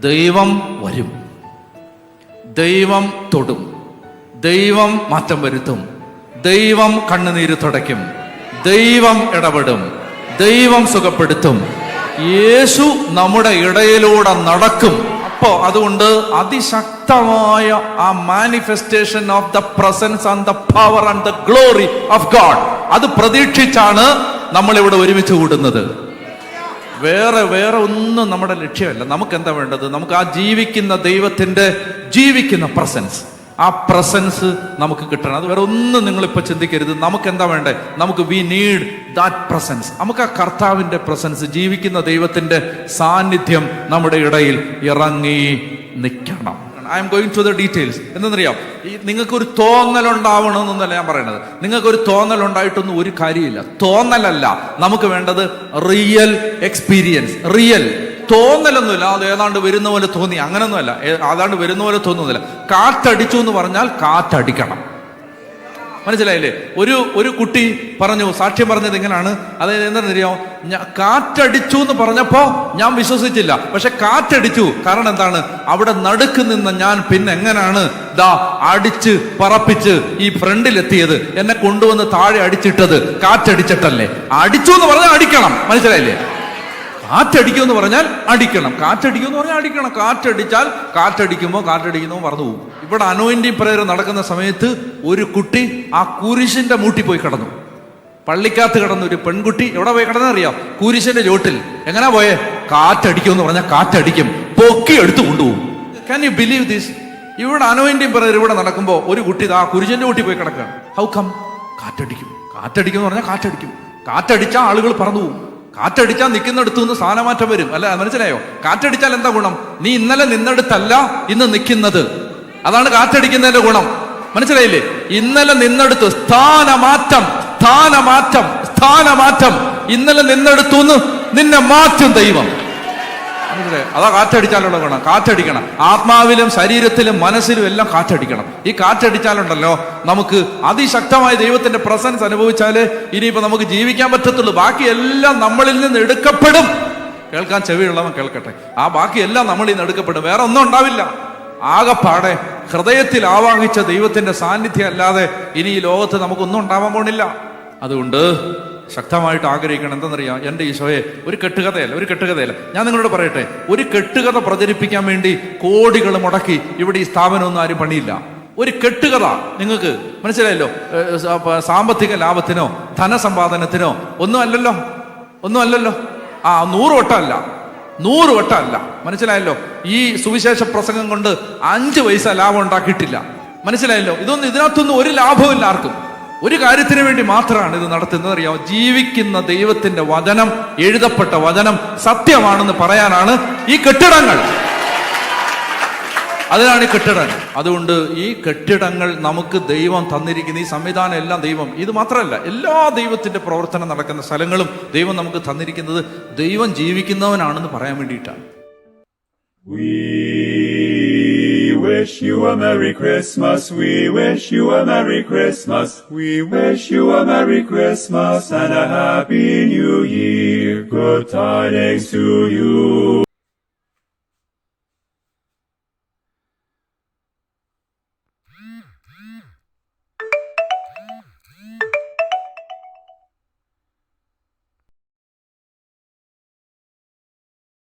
ദൈവം വരും. ദൈവം തൊടും. ദൈവം മാറ്റം വരുത്തും. ദൈവം കണ്ണുനീര് തുടയ്ക്കും. ദൈവം ഇടപെടും. ദൈവം സുഖപ്പെടുത്തും. യേശു നമ്മുടെ ഇടയിലൂടെ നടക്കും. അപ്പോ അതുകൊണ്ട് അതിശക്തമായ ആ manifestation of the presence and the power and the glory of God അത് പ്രതീക്ഷിച്ചാണ് നമ്മൾ ഇവിടെ ഒരുമിച്ച് കൂടുന്നത്. വേറെ വേറെ ഒന്നും നമ്മുടെ ലക്ഷ്യമല്ല. നമുക്ക് എന്താ വേണ്ടത്? നമുക്ക് ആ ജീവിക്കുന്ന ദൈവത്തിന്റെ ജീവിക്കുന്ന പ്രസൻസ് ആ പ്രസൻസ് നമുക്ക് കിട്ടണം. അത് വേറെ ഒന്നും നിങ്ങളിപ്പോൾ ചിന്തിക്കരുത്. നമുക്ക് എന്താ വേണ്ടേ? നമുക്ക് വി നീഡ് ദാറ്റ് പ്രസൻസ് നമുക്ക് ആ കർത്താവിന്റെ പ്രസൻസ് ജീവിക്കുന്ന ദൈവത്തിന്റെ സാന്നിധ്യം നമ്മുടെ ഇടയിൽ ഇറങ്ങി നിൽക്കണം I'm going to the details എന്തെന്നറിയാം? ഈ നിങ്ങൾക്കൊരു തോന്നലുണ്ടാവണമെന്നല്ല ഞാൻ പറയുന്നത്. നിങ്ങൾക്കൊരു തോന്നലുണ്ടായിട്ടൊന്നും ഒരു കാര്യമില്ല. തോന്നലല്ല. നമുക്ക് വേണ്ടത് റിയൽ എക്സ്പീരിയൻസ് റിയൽ തോന്നലൊന്നുമില്ല. അത് ഏതാണ്ട് വരുന്ന പോലെ തോന്നി. അങ്ങനൊന്നുമല്ല. ഏതാണ്ട് വരുന്ന പോലെ തോന്നുന്നില്ല കാറ്റടിച്ചു എന്ന് പറഞ്ഞാൽ കാറ്റടിക്കണം മനസ്സിലായില്ലേ? ഒരു ഒരു കുട്ടി പറഞ്ഞു സാക്ഷ്യം പറഞ്ഞത് ഇങ്ങനെയാണ് അതായത് ഞാൻ കാറ്റടിച്ചു എന്ന് പറഞ്ഞപ്പോ ഞാൻ വിശ്വസിച്ചില്ല. പക്ഷെ കാറ്റടിച്ചു. കാരണം എന്താണ്? അവിടെ നടുക്ക് നിന്ന ഞാൻ പിന്നെ എങ്ങനെയാണ് ദാ അടിച്ച് പറപ്പിച്ച് ഈ ഫ്രണ്ടിലെത്തിയത്. എന്നെ കൊണ്ടുവന്ന് താഴെ അടിച്ചിട്ടത് കാറ്റടിച്ചിട്ടല്ലേ? അടിച്ചു എന്ന് പറഞ്ഞാൽ അടിക്കണം. മനസ്സിലായില്ലേ? കാറ്റടിക്കും എന്ന് പറഞ്ഞാൽ അടിക്കണം. കാറ്റടിക്കും എന്ന് പറഞ്ഞാൽ അടിക്കണം. കാറ്റടിച്ചാൽ കാറ്റടിക്കുമ്പോൾ കാറ്റടിക്കുമ്പോൾ മറന്നു പോകും. ഇവിടെ അനോയിന്റെ പ്രേരം നടക്കുന്ന സമയത്ത് ഒരു കുട്ടി ആ കുരിശിന്റെ മൂട്ടി പോയി കിടന്നു. പള്ളിക്കകത്ത് കിടന്ന ഒരു പെൺകുട്ടി എവിടെ പോയി കിടന്നറിയാം കുരിശിന്റെ ചോട്ടിൽ എങ്ങനെ പോയേ? കാറ്റടിക്കും എന്ന് പറഞ്ഞാൽ കാറ്റടിക്കും. പൊക്കി എടുത്തു കൊണ്ടുപോകും. ക്യാൻ യു ബിലീവ് ദിസ് ഇവിടെ അനോയിന്റെയും പ്രേരം ഇവിടെ നടക്കുമ്പോൾ ഒരു കുട്ടി ആ കുരിശിന്റെ മൂട്ടി പോയി കിടക്കുകയാണ്. How come കാറ്റടിക്കും. കാറ്റടിക്കും എന്ന് പറഞ്ഞാൽ കാറ്റടിക്കും. കാറ്റടിച്ചാൽ ആളുകൾ പറന്നു പോകും. കാറ്റടിച്ചാൽ നിൽക്കുന്നിടത്തു നിന്ന് സ്ഥാനമാറ്റം വരും. അല്ല മനസ്സിലായോ? കാറ്റടിച്ചാൽ എന്താ ഗുണം? നീ ഇന്നലെ നിന്നെടുത്തല്ല ഇന്ന് നിൽക്കുന്നത്. അതാണ് കാറ്റടിക്കുന്നതിന്റെ ഗുണം. മനസ്സിലായില്ലേ? ഇന്നലെ നിന്നെടുത്ത് സ്ഥാനമാറ്റം സ്ഥാനമാറ്റം സ്ഥാനമാറ്റം. ഇന്നലെ നിന്നെടുത്തു നിന്നെ മാറ്റും ദൈവം. മനസ്സിലായോ? അതാ കാറ്റടിച്ചാലുള്ള ഗുണം. കാറ്റടിക്കണം. ആത്മാവിലും ശരീരത്തിലും മനസ്സിലും എല്ലാം കാറ്റടിക്കണം. ഈ കാറ്റടിച്ചാലുണ്ടല്ലോ നമുക്ക് അതിശക്തമായ ദൈവത്തിന്റെ പ്രസൻസ് അനുഭവിച്ചാലേ ഇനിയിപ്പോ നമുക്ക് ജീവിക്കാൻ പറ്റത്തുള്ളൂ. ബാക്കി എല്ലാം നമ്മളിൽ നിന്ന് എടുക്കപ്പെടും. കേൾക്കാൻ ചെവിയുള്ളവൻ കേൾക്കട്ടെ. ആ ബാക്കി എല്ലാം നമ്മളിൽ നിന്ന് എടുക്കപ്പെടും. വേറെ ഒന്നും ഉണ്ടാവില്ല. ആകെപ്പാടെ ഹൃദയത്തിൽ ആവാഹിച്ച ദൈവത്തിന്റെ സാന്നിധ്യം അല്ലാതെ ഇനി ഈ ലോകത്ത് നമുക്കൊന്നും ഉണ്ടാവാൻ പോണില്ല അതുകൊണ്ട് ശക്തമായിട്ട് ആഗ്രഹിക്കണം. എന്തെന്നറിയാം എന്റെ ഈശോയെ ഒരു കെട്ടുകഥയല്ല ഒരു കെട്ടുകഥയല്ല. ഞാൻ നിങ്ങളോട് പറയട്ടെ ഒരു കെട്ടുകഥ പ്രചരിപ്പിക്കാൻ വേണ്ടി കോടികൾ മുടക്കി ഇവിടെ ഈ സ്ഥാപനമൊന്നും ആരും പണിയില്ല. ഒരു കെട്ടുകഥ നിങ്ങൾക്ക് മനസ്സിലായല്ലോ? സാമ്പത്തിക ലാഭത്തിനോ ധനസമ്പാദനത്തിനോ ഒന്നും അല്ലല്ലോ? ഒന്നും അല്ലല്ലോ? ആ നൂറ് വട്ടമല്ല. നൂറ് വട്ടമല്ല. മനസ്സിലായല്ലോ? ഈ സുവിശേഷ പ്രസംഗം കൊണ്ട് അഞ്ച് പൈസ ലാഭം ഉണ്ടാക്കിയിട്ടില്ല. മനസ്സിലായല്ലോ? ഇതൊന്നും ഇതിനകത്തൊന്നും ഒരു ലാഭവും ഇല്ല ആർക്കും. ഒരു കാര്യത്തിന് വേണ്ടി മാത്രമാണ് ഇത് നടത്തുന്നത്. അറിയാമോ ജീവിക്കുന്ന ദൈവത്തിന്റെ വചനം എഴുതപ്പെട്ട വചനം സത്യമാണെന്ന് പറയാനാണ് ഈ കെട്ടിടങ്ങൾ. അതിനാണ് ഈ കെട്ടിടങ്ങൾ. അതുകൊണ്ട് ഈ കെട്ടിടങ്ങൾ നമുക്ക് ദൈവം തന്നിരിക്കുന്ന ഈ സംവിധാനം എല്ലാം ദൈവം. ഇത് മാത്രമല്ല എല്ലാ ദൈവത്തിന്റെ പ്രവർത്തനം നടക്കുന്ന സ്ഥലങ്ങളും ദൈവം നമുക്ക് തന്നിരിക്കുന്നത് ദൈവം ജീവിക്കുന്നവനാണെന്ന് പറയാൻ വേണ്ടിയിട്ടാണ്. Wish you a Merry Christmas. We wish you a Merry Christmas. We wish you a Merry Christmas and a Happy New Year. Good tidings to you